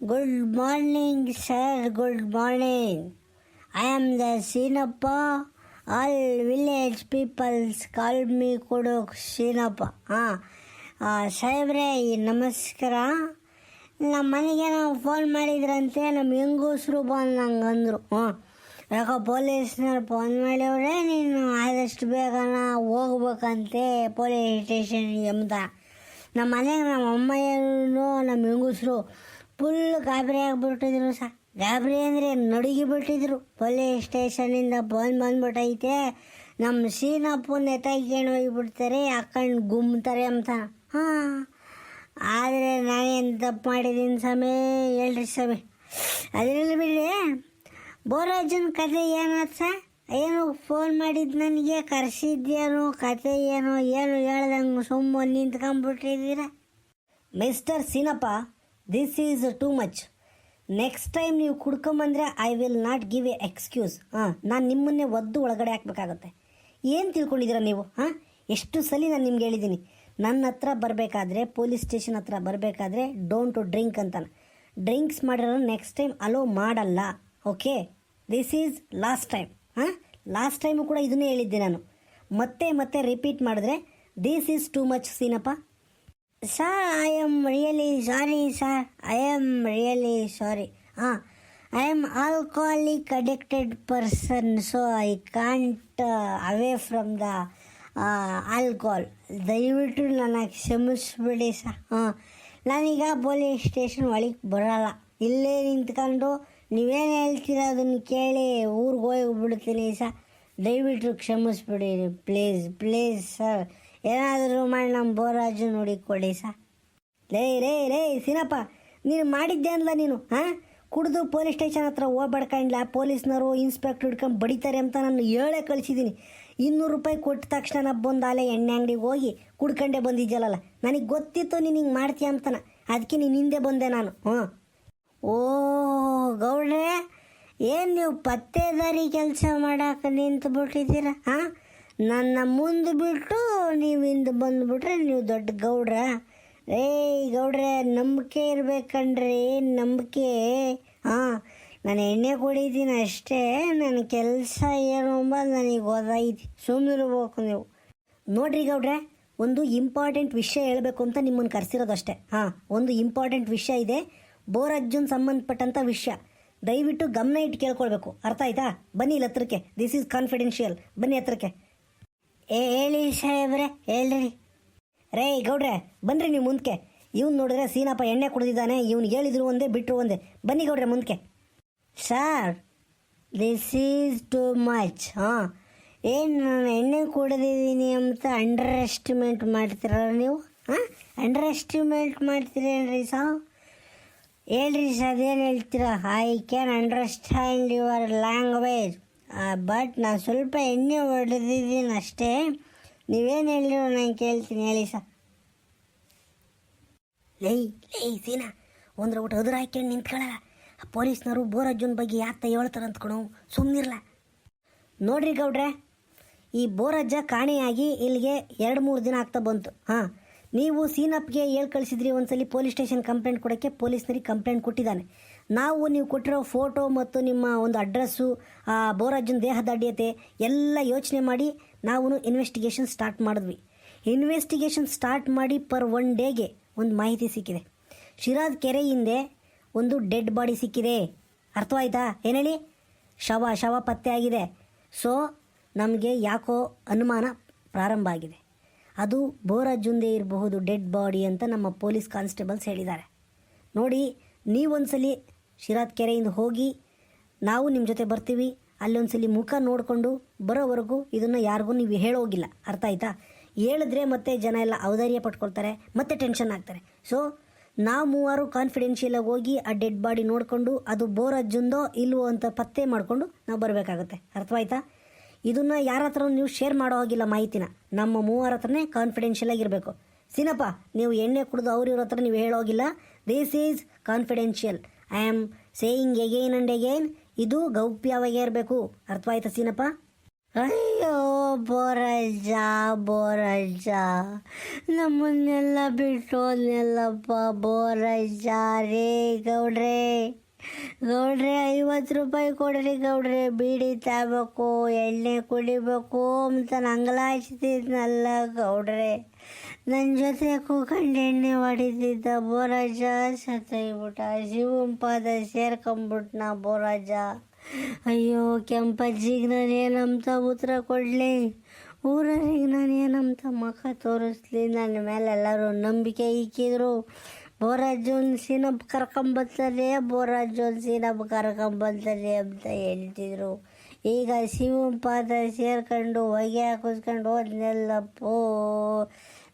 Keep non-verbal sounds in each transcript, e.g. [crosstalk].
Good morning, sir. Good morning. I am the Sinappa. All village peoples call me Kuduk Sinappa. ಹಾಂ ಸಾಹೇಬ್ರೆ ಈ ನಮಸ್ಕಾರ ನಮ್ಮ ಮನೆಗೆ ನಾವು ಫೋನ್ ಮಾಡಿದ್ರಂತೆ ನಮ್ಮ ಹೆಂಗಸರು ಬಂದು ನಂಗೆ ಅಂದರು ಹಾಂ ಯಾಕೋ ಪೊಲೀಸ್ನವ್ರು ಫೋನ್ ಮಾಡಿವ್ರೆ ನೀನು ಆದಷ್ಟು ಬೇಗನ ಹೋಗ್ಬೇಕಂತೆ ಪೊಲೀಸ್ ಸ್ಟೇಷನ್ಗೆ ಅಂತ ನಮ್ಮ ಮನೆಗೆ ನಮ್ಮ ಅಮ್ಮಯ್ಯನೂ ನಮ್ಮ ಹೆಂಗಸರು ಫುಲ್ ಗಾಬರಿ ಆಗಿಬಿಟ್ಟಿದ್ರು ಸಹ ಗಾಬರಿ ಅಂದರೆ ನಡುಗಿ ಬಿಟ್ಟಿದ್ರು. ಪೊಲೀಸ್ ಸ್ಟೇಷನಿಂದ ಫೋನ್ ಬಂದ್ಬಿಟ್ಟೈತೆ. ನಮ್ಮ ಸೀನಪ್ಪನ ಎತ್ತಾಕೊಂಡು ಹೋಗಿಬಿಡ್ತಾರೆ? ಅಕ್ಕಂಡು ಗುಮ್ತಾರೆ ಅಂತ. ಹಾಂ. ಆದರೆ ನಾನೇನು ತಪ್ಪು ಮಾಡಿದ್ದೀನಿ ಸಮೇ ಹೇಳ್ರಿ ಸಮಿ ಅದರಲ್ಲಿ ಬಿಡಿ ಬೋರಾಜನ ಕತೆ ಏನಾಯ್ತು ಸ? ಏನು ಫೋನ್ ಮಾಡಿದ್ದು ನನಗೆ? ಕರೆಸಿದ್ದೇನು ಕತೆ ಏನು? ಏನು ಹೇಳ್ದಂಗೆ ಸುಮ್ಮನೆ ನಿಂತ್ಕೊಂಡ್ಬಿಟ್ಟಿದ್ದೀರ? Mister Seenappa this is too much next time ನೀವು ಕುಡ್ಕೊಂಬಂದರೆ I will not give a excuse ಹಾಂ, ನಾನು ನಿಮ್ಮನ್ನೇ ಒದ್ದು ಒಳಗಡೆ ಹಾಕ್ಬೇಕಾಗತ್ತೆ. ಏನು ತಿಳ್ಕೊಂಡಿದ್ದೀರಾ ನೀವು? ಹಾಂ? ಎಷ್ಟು ಸಲ ನಾನು ನಿಮ್ಗೆ ಹೇಳಿದ್ದೀನಿ. ನನ್ನ ಹತ್ರ ಬರಬೇಕಾದ್ರೆ ಪೊಲೀಸ್ ಸ್ಟೇಷನ್ ಹತ್ರ ಬರಬೇಕಾದ್ರೆ ಡೋಂಟ್ ಡ್ರಿಂಕ್ ಅಂತಾನೆ. ಡ್ರಿಂಕ್ಸ್ ಮಾಡಿರೋ ನೆಕ್ಸ್ಟ್ ಟೈಮ್ ಅಲೋ ಮಾಡಲ್ಲ. Okay this is last time ಹಾಂ? ಲಾಸ್ಟ್ ಟೈಮು ಕೂಡ ಇದನ್ನೇ ಹೇಳಿದ್ದೆ ನಾನು. ಮತ್ತೆ ಮತ್ತೆ ರಿಪೀಟ್ ಮಾಡಿದ್ರೆ this is too much Seenappa. Sir I am really sorry sir I am really sorry ಹಾಂ I am alcoholic addicted person so I can't away from the alcohol ದಯವಿಟ್ಟು ನನಗೆ ಕ್ಷಮಿಸ್ಬಿಡಿ ಸರ್ ಹಾಂ, ನಾನೀಗ ಪೊಲೀಸ್ ಸ್ಟೇಷನ್ ಒಳಗೆ ಬರೋಲ್ಲ. ಇಲ್ಲೇ ನಿಂತ್ಕೊಂಡು ನೀವೇನು ಹೇಳ್ತೀರ ಅದನ್ನು ಕೇಳಿ ಊರಿಗೆ ಹೋಗಿ ಬಿಡ್ತೀನಿ ಸರ್ ದಯವಿಟ್ಟು ಕ್ಷಮಿಸ್ಬಿಡಿ ಪ್ಲೀಸ್ ಪ್ಲೀಸ್ ಸರ್ ಏನಾದರೂ ಮಾಡಿ ನಮ್ಮ ಬೋರಾಜು ನೋಡಿ ಕೊಡಿ ಸಾ. ಲೇ ರೇ ರೇ ಸೀನಪ್ಪ, ನೀನು ಮಾಡಿದ್ದೆ ಅನ್ಲ ನೀನು, ಹಾಂ? ಕುಡಿದು ಪೊಲೀಸ್ ಸ್ಟೇಷನ್ ಹತ್ರ ಹೋಗ್ಬಡ್ಕಂಡ್ಲ ಪೊಲೀಸ್ನವರು ಇನ್ಸ್ಪೆಕ್ಟರ್ ಹಿಡ್ಕೊಂಡು ಬಡಿತಾರೆ ಅಂತ ನಾನು ಹೇಳೇ ಕಳಿಸಿದ್ದೀನಿ. ಇನ್ನೂರು ರೂಪಾಯಿ ಕೊಟ್ಟ ತಕ್ಷಣ ನಬ್ಬೊಂದಾಲೆ ಎಣ್ಣೆ ಅಂಗಡಿಗೆ ಹೋಗಿ ಕುಡ್ಕೊಂಡೇ ಬಂದಿದ್ದಲ್ಲ ನನಗೆ ಗೊತ್ತಿತ್ತು ನೀನು ಹಿಂಗೆ ಮಾಡ್ತೀಯ ಅಂತನ. ಅದಕ್ಕೆ ನೀನು ಹಿಂದೆ ಬಂದೆ ನಾನು, ಹ್ಞೂ. ಓ, ಗೌಡ್ರೆ, ಏನು ನೀವು ಪತ್ತೆದಾರಿ ಕೆಲಸ ಮಾಡಕ್ಕೆ ನಿಂತು ಬಿಟ್ಟಿದ್ದೀರಾ ಹಾಂ? ನನ್ನ ಮುಂದೆ ಬಿಟ್ಟು ನೀವು ಹಿಂದೆ ಬಂದುಬಿಟ್ರೆ ನೀವು ದೊಡ್ಡ ಗೌಡ್ರ. ರೇ ಗೌಡ್ರೆ, ನಂಬಿಕೆ ಇರಬೇಕಂದ್ರೆ ನಂಬಿಕೆ? ಹಾಂ, ನಾನು ಎಣ್ಣೆ ಕುಡಿತೀನಿ ಅಷ್ಟೇ. ನನ್ನ ಕೆಲಸ ಏನು ಅಂಬದು ನನಗೆ ಗೊತ್ತಾಯ್ತು ಸುಮ್ಮನಿರ್ಬೇಕು ನೀವು. ನೋಡ್ರಿ ಗೌಡ್ರೆ, ಒಂದು ಇಂಪಾರ್ಟೆಂಟ್ ವಿಷಯ ಹೇಳಬೇಕು ಅಂತ ನಿಮ್ಮನ್ನು ಕರೆಸಿರೋದಷ್ಟೇ ಹಾಂ, ಒಂದು ಇಂಪಾರ್ಟೆಂಟ್ ವಿಷಯ ಇದೆ. ಬೋರಜ್ಜನ್ ಸಂಬಂಧಪಟ್ಟಂಥ ವಿಷಯ. ದಯವಿಟ್ಟು ಗಮನ ಇಟ್ಟು ಕೇಳ್ಕೊಳ್ಬೇಕು. ಅರ್ಥ ಆಯ್ತಾ? ಬನ್ನಿ ಇಲ್ಲಿ ಹತ್ರಕ್ಕೆ. ದಿಸ್ ಈಸ್ ಕಾನ್ಫಿಡೆನ್ಷಿಯಲ್ ಬನ್ನಿ ಹತ್ರಕ್ಕೆ. ಏ, ಹೇಳಿ ಸಾಹೇಬ್ರೆ, ಹೇಳ್ರಿ. ರೇ, ಗೌಡ್ರೆ, ಬನ್ರಿ ನೀವು ಮುಂದಕ್ಕೆ ಇವ್ನು ನೋಡಿದ್ರೆ ಸೀನಪ್ಪ ಎಣ್ಣೆ ಕುಡಿದಿದ್ದಾನೆ, ಇವ್ನು ಹೇಳಿದ್ರು ಒಂದೇ ಬಿಟ್ಟರು ಒಂದೇ. ಬನ್ನಿ ಗೌಡ್ರೆ ಮುಂದಕ್ಕೆ sir this is too much ಹಾಂ. ಏನು ನಾನು ಎಣ್ಣೆ ಕುಡಿದಿದ್ದೀನಿ ಅಂತ ಅಂಡರ್ ಎಸ್ಟಿಮೇಟ್ ಮಾಡ್ತೀರ ನೀವು? ಹಾಂ? ಅಂಡರ್ ಎಸ್ಟಿಮೇಟ್ ಮಾಡ್ತೀರೇನ್ರಿ ಸಾವ್? ಹೇಳ್ರಿ ಸರ್, ಅದೇನು ಹೇಳ್ತೀರಾ? I can understand your language but ನಾನು ಸ್ವಲ್ಪ ಎಣ್ಣೆ ಹೊಡೆದಿದ್ದೀನಿ ಅಷ್ಟೇ. ನೀವೇನು ಹೇಳಿದ್ರು ನಾನು ಕೇಳ್ತೀನಿ, ಹೇಳಿ ಸರ್ ಲೈ ಲೈ ಸೀನಾ, ಒಂದ್ರ ಊಟ ಎದುರು ಹಾಕ್ಯಂಡು ನಿಂತ್ಕೊಳ್ಳಲ್ಲ ಆ ಪೊಲೀಸ್ನವರು ಬೋರಜ್ಜನ ಬಗ್ಗೆ ಯಾತ ಹೇಳ್ತಾರೆ ಅಂದ್ಕೊಳು ಸುಮ್ಮನಿರ್ಲ ನೋಡ್ರಿ ಗೌಡ್ರೆ, ಈ ಬೋರಜ್ಜ ಕಾಣೆಯಾಗಿ ಇಲ್ಲಿಗೆ ಎರಡು ಮೂರು ದಿನ ಆಗ್ತಾ ಬಂತು. ಹಾಂ, ನೀವು ಸೀನಪ್ಗೆ ಹೇಳಿ ಕಳಿಸಿದ್ರಿ ಒಂದ್ಸಲಿ ಪೊಲೀಸ್ ಸ್ಟೇಷನ್ ಕಂಪ್ಲೇಂಟ್ ಕೊಡೋಕ್ಕೆ ಪೊಲೀಸ್ನರಿಗೆ ಕಂಪ್ಲೇಂಟ್ ಕೊಟ್ಟಿದ್ದಾನೆ. ನಾವು ನೀವು ಕೊಟ್ಟಿರೋ ಫೋಟೋ ಮತ್ತು ನಿಮ್ಮ ಒಂದು ಅಡ್ರೆಸ್ಸು, ಆ ಬೋರಜ್ಜನ ದೇಹದ ಅಡ್ಯತೆ ಎಲ್ಲ ಯೋಚನೆ ಮಾಡಿ ನಾವು ಇನ್ವೆಸ್ಟಿಗೇಷನ್ ಸ್ಟಾರ್ಟ್ ಮಾಡಿದ್ವಿ. ಇನ್ವೆಸ್ಟಿಗೇಷನ್ ಸ್ಟಾರ್ಟ್ ಮಾಡಿ ಪರ್ ಒನ್ ಡೇಗೆ ಒಂದು ಮಾಹಿತಿ ಸಿಕ್ಕಿದೆ. ಶಿರಾದ್ ಕೆರೆ ಹಿಂದೆ ಒಂದು ಡೆಡ್ ಬಾಡಿ ಸಿಕ್ಕಿದೆ. ಅರ್ಥವಾಯ್ತಾ? ಏನು ಹೇಳಿ? ಶವ ಶವ ಪತ್ತೆ ಆಗಿದೆ. ಸೊ ನಮಗೆ ಯಾಕೋ ಅನುಮಾನ ಪ್ರಾರಂಭ ಆಗಿದೆ. ಅದು ಬೋರಾಜುಂದೇ ಇರಬಹುದು ಡೆಡ್ ಬಾಡಿ ಅಂತ ನಮ್ಮ ಪೊಲೀಸ್ ಕಾನ್ಸ್ಟೇಬಲ್ಸ್ ಹೇಳಿದ್ದಾರೆ. ನೋಡಿ, ನೀವೊಂದ್ಸಲಿ ಶಿರಾತ್ ಕೆರೆಯಿಂದ ಹೋಗಿ ನಾವು ನಿಮ್ಮ ಜೊತೆ ಬರ್ತೀವಿ. ಅಲ್ಲೊಂದ್ಸಲಿ ಮುಖ ನೋಡಿಕೊಂಡು ಬರೋವರೆಗೂ ಇದನ್ನು ಯಾರಿಗೂ ನೀವು ಹೇಳೋಗಿಲ್ಲ. ಅರ್ಥ ಆಯ್ತಾ? ಹೇಳಿದ್ರೆ ಮತ್ತೆ ಜನ ಎಲ್ಲ ಔದಾರ್ಯ ಪಟ್ಕೊಳ್ತಾರೆ, ಮತ್ತೆ ಟೆನ್ಷನ್ ಆಗ್ತಾರೆ. ಸೊ ನಾವು ಮೂವರು ಕಾನ್ಫಿಡೆನ್ಷಿಯಲಾಗಿ ಹೋಗಿ ಆ ಡೆಡ್ ಬಾಡಿ ನೋಡಿಕೊಂಡು ಅದು ಬೋರ್ ಅಜ್ಜುಂದೋ ಇಲ್ವೋ ಅಂತ ಪತ್ತೆ ಮಾಡಿಕೊಂಡು ನಾವು ಬರಬೇಕಾಗುತ್ತೆ. ಅರ್ಥವಾಯ್ತಾ ಇದನ್ನು ಯಾರ ಹತ್ರ ನೀವು ಶೇರ್ ಮಾಡೋ ಹಾಗಿಲ್ಲ ಮಾಹಿತಿನ. ನಮ್ಮ ಮೂವರ ಹತ್ರನೇ ಕಾನ್ಫಿಡೆನ್ಷಿಯಲ್ ಆಗಿರಬೇಕು. ಸಿನಪ್ಪ, ನೀವು ಎಣ್ಣೆ ಕುಡಿದು ಅವ್ರ ಇವ್ರ ಹತ್ರ ನೀವು ಹೇಳೋಗಿಲ್ಲ. This is confidential I am saying again and again ಇದು ಗೌಪ್ಯವಾಗೇ ಇರಬೇಕು ಅರ್ಥವಾಯ್ತಾ ಸೀನಪ್ಪ? ಅಯ್ಯೋ, ಬೋರಜ್ಜ ಬೋರಜ್ಜ. ನಮ್ಮನ್ನೆಲ್ಲ ಬಿಟ್ಟು ಹೋದ್ನೆಲ್ಲಪ್ಪ, ಬೋರಜ್ಜ, ರೇ ಗೌಡ್ರೆ. ಗೌಡ್ರೆ, ಐವತ್ತು ರೂಪಾಯಿ ಕೊಡ್ರಿ ಗೌಡ್ರೆ, ಬೀಡಿ ತಾಬೇಕು ಎಣ್ಣೆ ಕುಡಿಬೇಕು ಅಂತ ನಂಗಲಾಚ್ತಿದ್ನಲ್ಲ ಗೌಡ್ರೆ. ನನ್ನ ಜೊತೆ ಕೂಕಂಡು ಎಣ್ಣೆ ಹೊಡಿತಿದ್ದ ಬೋರಾಜ ಸತ್ತೋಗ್ಬಿಟ್ಟ ಶಿವಂಪಾದ ಪಾದ ಸೇರ್ಕೊಂಬಿಟ್ನ ಬೋರಾಜ. ಅಯ್ಯೋ, ಕೆಂಪಜ್ಜಿಗೆ ನಾನು ಏನಂತ ಉತ್ತರ ಕೊಡಲಿ? ಊರರಿಗೆ ನಾನು ಏನಂತ ಮುಖ ತೋರಿಸ್ಲಿ? ನನ್ನ ಮೇಲೆ ಎಲ್ಲರೂ ನಂಬಿಕೆ ಇಕ್ಕಿದ್ರು ಬೋರಾಜನ್ ಸೀನಪ್ ಕರ್ಕೊಂಬರ್ತಾರೆ ಬೋರಾಜನ್ ಸೀನಪ್ ಕರ್ಕೊಂಬರ್ತಾರೆ ಅಂತ ಹೇಳ್ತಿದ್ರು. ಈಗ ಶಿವಂ ಪಾದ ಸೇರ್ಕೊಂಡು ಹೊಗೆ ಹಾಕಿಸ್ಕೊಂಡು ಹೋದ್ನೆಲ್ಲಪ್ಪೋ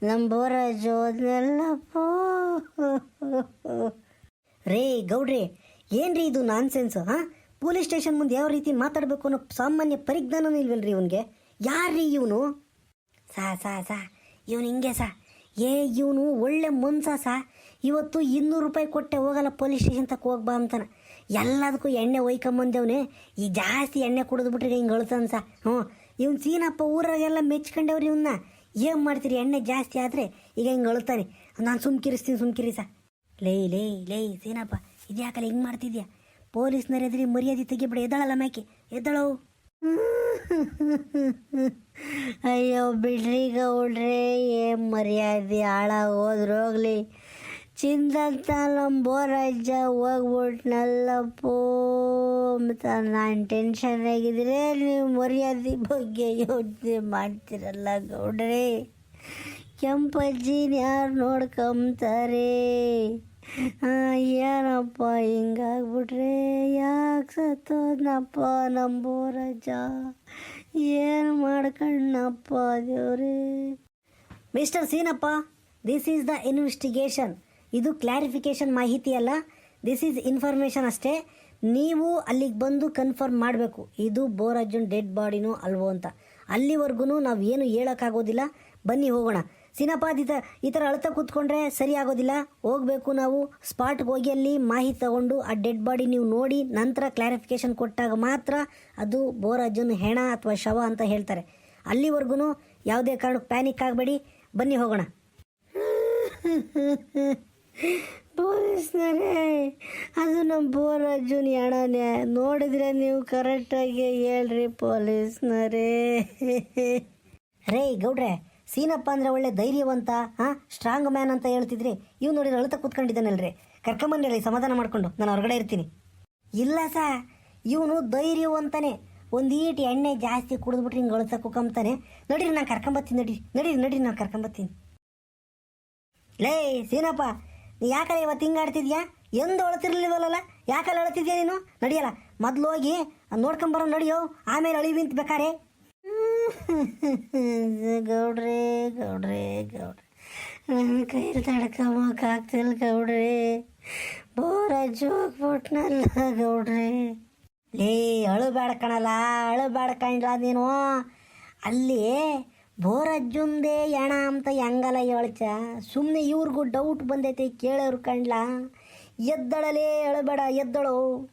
ನಮ್ಮ ಬೋರಾಜು ಹೋದ್ನೆಲ್ಲಪ್ಪೋ ರೇ ಗೌಡ್ರಿ, ಏನ್ರಿ ಇದು ನಾನ್ಸೆನ್ಸ್, ಹಾ? ಪೊಲೀಸ್ ಸ್ಟೇಷನ್ ಮುಂದೆ ಯಾವ ರೀತಿ ಮಾತಾಡಬೇಕು ಅನ್ನೋ ಸಾಮಾನ್ಯ ಪರಿಜ್ಞಾನನೂ ಇಲ್ವಲ್ರಿ ಇವನಿಗೆ? ಯಾರ್ರೀ ಇವನು? ಸಾ ಸಾ ಸಾ. ಇವನು ಹಿಂಗೆ ಸಾ. ಏ, ಇವನು ಒಳ್ಳೆ ಮುನ್ಸಾಸ. ಇವತ್ತು ಇನ್ನೂರು ರೂಪಾಯಿ ಕೊಟ್ಟೆ ಹೋಗಲ್ಲ ಪೊಲೀಸ್ ಸ್ಟೇಷನ್ ತಕ್ಕ ಹೋಗ್ಬಾ ಅಂತಾನೆ. ಎಲ್ಲದಕ್ಕೂ ಎಣ್ಣೆ ಒಯ್ಕೊಂಬಂದೇವನೆ. ಈ ಜಾಸ್ತಿ ಎಣ್ಣೆ ಕುಡಿದ್ಬಿಟ್ರೆ ಹಿಂಗೆ ಅಳ್ತಾನ ಸಾ. ಹ್ಞೂ. ಇವ್ನು ಸೀನಪ್ಪ ಊರಾಗೆಲ್ಲ ಮೆಚ್ಕೊಂಡೇವ್ರಿ ಇವನ್ನ ಏನು ಮಾಡ್ತೀರಿ, ಎಣ್ಣೆ ಜಾಸ್ತಿ ಆದರೆ ಈಗ ಹಿಂಗೆ ಅಳ್ತಾನೆ. ನಾನು ಸುಮ್ಕಿರಿಸ್ತೀನಿ ಸುಮ್ಕಿರಿ ಸಾ. ಲೇ ಲೇ ಲೇ, ಸೀನಪ್ಪ ಇದ್ಯಾಕಲ್ಲ ಹಿಂಗೆ ಮಾಡ್ತಿದ್ಯಾ? ಪೊಲೀಸ್ನರ ಎದುರಿ ಮರ್ಯಾದೆ ತೆಗಿಬಿಡ, ಎದ್ದಳಲ್ಲ ಮೇಕೆ ಎದ್ದಳವು [laughs] ಅಯ್ಯೋ, ಬಿಡ್ರಿ ಗೌಡ್ರೆ, ಏನ್ ಮರ್ಯಾದೆ ಹಾಳಾಗಿ ಹೋದ್ರೋಗ್ಲಿ ಚಿಂದಂತ ನಮ್ಮ ಬೋರಜ್ಜ ಹೋಗ್ಬಿಟ್ನಲ್ಲಪ್ಪೋ ಅಂತ ನಾನು ಟೆನ್ಷನ್ ಆಗಿದ್ರೆ ನೀವು ಮರ್ಯಾದೆ ಬಗ್ಗೆ ಯೋಚನೆ ಮಾಡ್ತಿರಲ್ಲ ಗೌಡ್ರೆ. ಕೆಂಪಜ್ಜಿನ ಯಾರು ನೋಡ್ಕೊಂತಾರೆ? ಹಾಂ ಏನಪ್ಪ, ಹಿಂಗಾಗ್ಬಿಟ್ರೆ ಯಾಕೆ ಸತ್ತೋದ್ನಪ್ಪ ನಮ್ಮ ಬೋರಜ್ಜ ಏನು ಮಾಡ್ಕಣ್ಣಪ್ಪ ದೇವ್ರೇ? Mister Seenappa this is the investigation ಇದು ಕ್ಲಾರಿಫಿಕೇಶನ್ ಮಾಹಿತಿ ಅಲ್ಲ. ದಿಸ್ ಈಸ್ ಇನ್ಫಾರ್ಮೇಷನ್ ಅಷ್ಟೇ. ನೀವು ಅಲ್ಲಿಗೆ ಬಂದು ಕನ್ಫರ್ಮ್ ಮಾಡಬೇಕು. ಇದು ಬೋರಜ್ಜನ್ ಡೆಡ್ ಬಾಡಿನೋ ಅಲ್ವೋ ಅಂತ. ಅಲ್ಲಿವರೆಗೂ ನಾವು ಏನು ಹೇಳೋಕ್ಕಾಗೋದಿಲ್ಲ ಬನ್ನಿ ಹೋಗೋಣ. ಥರ ಈ ಥರ ಅಳ್ತಾ ಕೂತ್ಕೊಂಡ್ರೆ ಸರಿ ಆಗೋದಿಲ್ಲ. ಹೋಗಬೇಕು ನಾವು. ಸ್ಪಾಟ್ಗೆ ಹೋಗಿ ಅಲ್ಲಿ ಮಾಹಿತಿ ತಗೊಂಡು ಆ ಡೆಡ್ ಬಾಡಿ ನೀವು ನೋಡಿ, ನಂತರ ಕ್ಲಾರಿಫಿಕೇಶನ್ ಕೊಟ್ಟಾಗ ಮಾತ್ರ ಅದು ಬೋರಾಜನ್ ಹೆಣ ಅಥವಾ ಶವ ಅಂತ ಹೇಳ್ತಾರೆ. ಅಲ್ಲಿವರೆಗೂ ಯಾವುದೇ ಕಾರಣಕ್ಕೆ ಪ್ಯಾನಿಕ್ ಆಗಬೇಡಿ. ಬನ್ನಿ ಹೋಗೋಣ. [laughs] ಪೊಲೀಸ್ನರೇ, ಅದು ನಮ್ಮ ಬೋರಾಜುನ್ ಹೆಣನೇ. ನೋಡಿದ್ರೆ ನೀವು ಕರೆಕ್ಟಾಗಿ ಹೇಳ್ರಿ ಪೊಲೀಸ್ನರೇ. [laughs] ರೇ ಗೌಡ್ರೆ ಸೀನಪ್ಪ ಅಂದ್ರೆ ಒಳ್ಳೆ ಧೈರ್ಯವಂತ, ಹಾಂ ಸ್ಟ್ರಾಂಗ್ ಮ್ಯಾನ್ ಅಂತ ಹೇಳ್ತಿದ್ರಿ ಇವ್ ನೋಡಿದ್ರೆ ಅಳತ ಕೂತ್ಕೊಂಡಿದ್ದಾನಲ್ರಿ. ಕರ್ಕೊಂಬನ್ನಿ ಹೇಳಿ ಸಮಾಧಾನ ಮಾಡ್ಕೊಂಡು. ನಾನು ಹೊರಗಡೆ ಇರ್ತೀನಿ. ಇಲ್ಲ ಸಾ, ಇವನು ಧೈರ್ಯವಂತಾನೆ. ಒಂದು ಈಟಿ ಎಣ್ಣೆ ಜಾಸ್ತಿ ಕುಡಿದ್ಬಿಟ್ರೆ ಹಿಂಗೆ ಅಳ್ತಾ ಕುಕ್ಕಂತಾನೆ ನಡೀರಿ, ನಾನು ಕರ್ಕೊಂಬತ್ತೀನಿ, ನಡೀರಿ. ನಡೀರಿ ನಡೀರಿ, ನಾನು ಕರ್ಕೊಂಬತ್ತೀನಿ. ಲೇ, ಸೀನಪ್ಪ, ನೀ ಯಾಕಲ್ಲ ಇವತ್ತು ಹಿಂಗೆ ಆಡ್ತಿದ್ಯಾ? ಎಂದು ಅಳ್ತಿರ್ಲಿಲ್ವಲ್ಲ ಯಾಕಲ್ಲ ಅಳ್ತಿದ್ಯಾ ನೀನು? ನಡಿಯಲ್ಲ. ಮೊದ್ಲು ಹೋಗಿ ನೋಡ್ಕೊಂಬರೋ ನಡಿಯೋ. ಆಮೇಲೆ ಅಳಿವಿಂತ ಬೇಕಾರೆ. [laughs] ಗೌಡ್ರೆ, ಗೌಡ್ರಿ ಗೌಡ್ರಿ. ನನ್ನ ಕೈಯಲ್ಲಿ ತಡ್ಕೊಂಬಕ್ಕಾಗ್ತಿಲ್ಲ ಗೌಡ್ರೆ. ಬೋರಜ್ಜು ಹೋಗ್ಬಿಟ್ನಲ್ಲ ಗೌಡ್ರಿ. ಲೇ, ಅಳು ಕಣಲ್ಲ, ಅಳು ಕಣ್ಲ ನೀನು. ಅಲ್ಲಿ ಬೋರಜ್ಜುಂದೇ ಎಣ ಅಂತ ಹೆಂಗಲ್ಲ ಹೇಳ್ಚ. ಸುಮ್ಮನೆ ಇವ್ರಿಗೂ ಡೌಟ್ ಬಂದೈತೆ ಕೇಳೋರು ಕಣ್ಲಾ. ಎದ್ದಳಲೇ ಅಳಬೇಡ ಎದ್ದಳು.